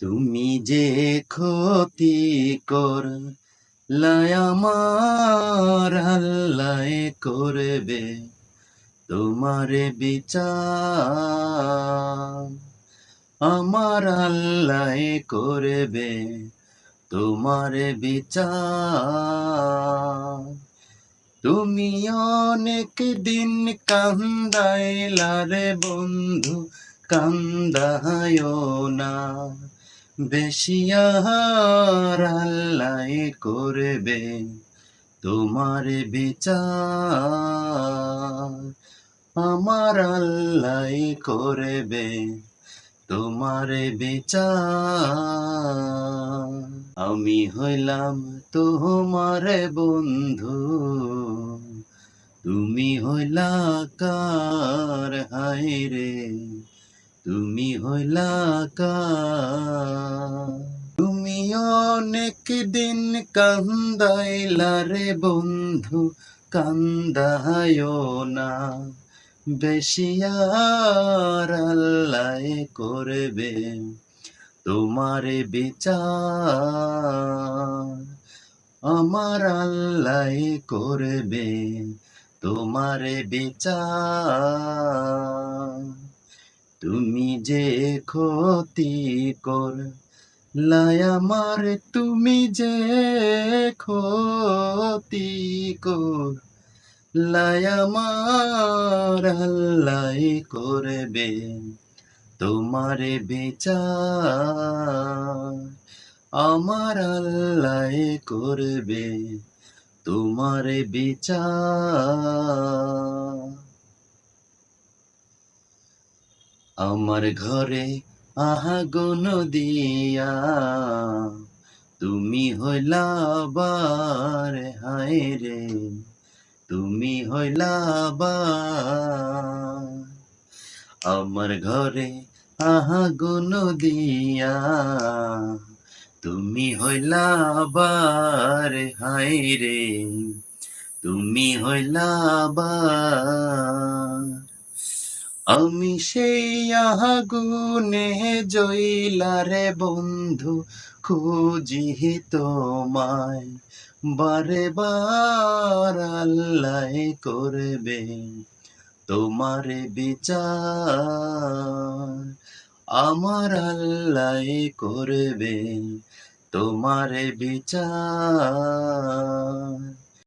তুমি যে ক্ষতি কর আমার, আল্লাহ করবে তোমার বিচার। আমার আল্লাহ করবে তোমার বিচার। তুমি অনেক দিন কান্দাইলারে বন্ধু কান্দায় না। বেশিয়ার আল্লাহ করবে তোমার বিচার। আমার আল্লাহ করবে তোমার বিচার। আমি হইলাম তোমার বন্ধু, তুমি হইলা কার হায় রে? তুমি হইলা তুমি অনেক দিন কান্দাইলা রে বন্ধু কান্দায় না। বেশিয়ার আল্লাহ করবে তোমার বিচার। আমার আল্লাহ করবে তোমার বিচার। যে ক্ষতি কর আমার, তুমি যে ক্ষতি কর আমার আল্লাহ করবে তোমার বিচার। আমার আল্লাহ করবে তোমার বিচার। আমার ঘরে আহাগন দিয়া তুমি হইলাবার হায় রে, তুমি হইলাবার আমার ঘরে আহাগন দিয়া তুমি হইলাবার হায় রে, তুমি হইলাবার আমি সেই আগুনে জইলারে বন্ধু খুঁজি তোমায়। বারে বার আল্লাহ করবে তোমার বিচার। আমার আল্লাহ করবে তোমার বিচার।